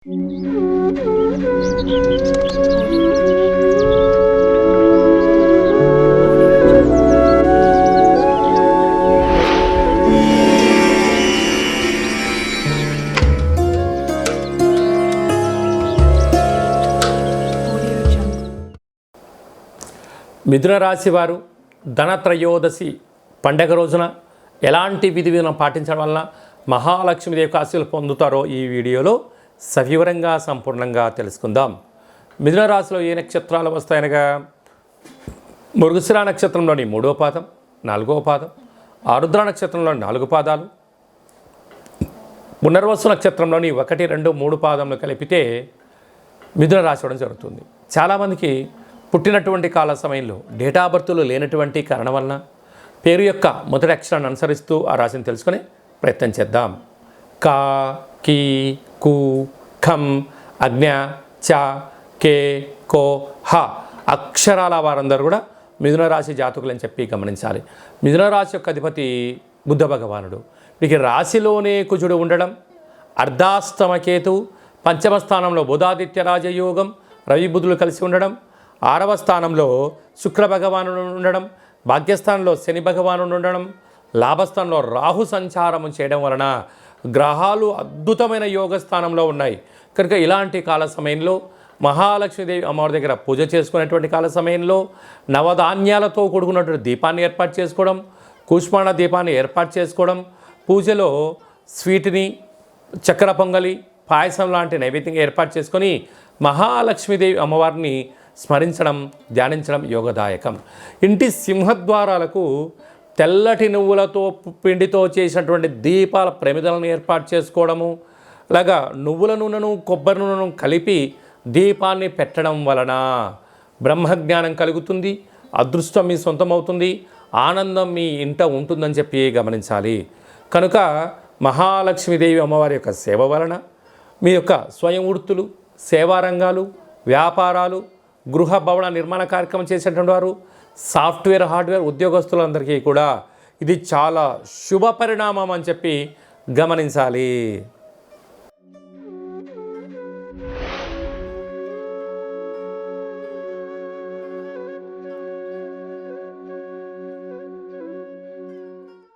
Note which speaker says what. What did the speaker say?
Speaker 1: మిథున రాశి వారు ధనత్రయోదశి పండగ రోజున ఎలాంటి విధి విధానం పాటించడం వలన మహాలక్ష్మి ఆశీలు పొందుతారో ఈ వీడియోలో సవివరంగా సంపూర్ణంగా తెలుసుకుందాం. మిథున రాశిలో ఏ నక్షత్రాలు వస్తాయనగా? మృగశిర నక్షత్రంలోని మూడో పాదం నాలుగవ పాదం ఆరుద్ర నక్షత్రంలోని నాలుగు పాదాలు పునర్వసు నక్షత్రంలోని ఒకటి రెండు మూడు పాదములు కలిపితే మిథున రాశి అవ్వడం జరుగుతుంది. చాలామందికి పుట్టినటువంటి కాల సమయంలో డేటా బర్త్లు లేనటువంటి కారణం వలన పేరు యొక్క మొదటి అక్షరాన్ని అనుసరిస్తూ ఆ రాశిని తెలుసుకునే ప్రయత్నం చేద్దాం. కా కీ కు ఖం అజ్ఞ చ కే కో హ అక్షరాల వారందరూ కూడా మిథున రాశి జాతకులని చెప్పి గమనించాలి. మిథున రాశి యొక్క అధిపతి బుద్ధ భగవానుడు. వీరికి రాశిలోనే కుజుడు ఉండడం అర్ధాస్తమకేతు పంచమ స్థానంలో బుధాదిత్య రాజయోగం రవి బుధులు కలిసి ఉండడం ఆరవ స్థానంలో శుక్ర భగవానుడు ఉండడం భాగ్యస్థానంలో శని భగవానుడు ఉండడం లాభస్థానంలో రాహు సంచారము చేయడం వలన గ్రహాలు అద్భుతమైన యోగ స్థానంలో ఉన్నాయి. కనుక ఇలాంటి కాల సమయంలో మహాలక్ష్మీదేవి అమ్మవారి దగ్గర పూజ చేసుకునేటువంటి కాల సమయంలో నవధాన్యాలతో కూడుకున్నటువంటి దీపాన్ని ఏర్పాటు చేసుకోవడం కూష్మాణ దీపాన్ని ఏర్పాటు చేసుకోవడం పూజలో స్వీట్ని చక్కెర పొంగలి పాయసం లాంటి నైవేద్యంగా ఏర్పాటు చేసుకొని మహాలక్ష్మీదేవి అమ్మవారిని స్మరించడం ధ్యానించడం యోగదాయకం. ఇంటి సింహద్వారాలకు తెల్లటి నువ్వులతో పిండితో చేసినటువంటి దీపాల ప్రమిదలను ఏర్పాటు చేసుకోవడము అలాగా నువ్వుల నూనెను కొబ్బరి నూనెను కలిపి దీపాన్ని పెట్టడం వలన బ్రహ్మజ్ఞానం కలుగుతుంది అదృష్టం మీ సొంతమవుతుంది ఆనందం మీ ఇంట ఉంటుందని చెప్పి గమనించాలి. కనుక మహాలక్ష్మీదేవి అమ్మవారి యొక్క సేవ వలన మీ యొక్క స్వయం వృత్తులు సేవారంగాలు వ్యాపారాలు గృహ భవన నిర్మాణ కార్యక్రమం చేసేటువంటి వారు సాఫ్ట్వేర్ హార్డ్వేర్ ఉద్యోగస్తులందరికీ కూడా ఇది చాలా శుభ పరిణామం అని చెప్పి గమనించాలి.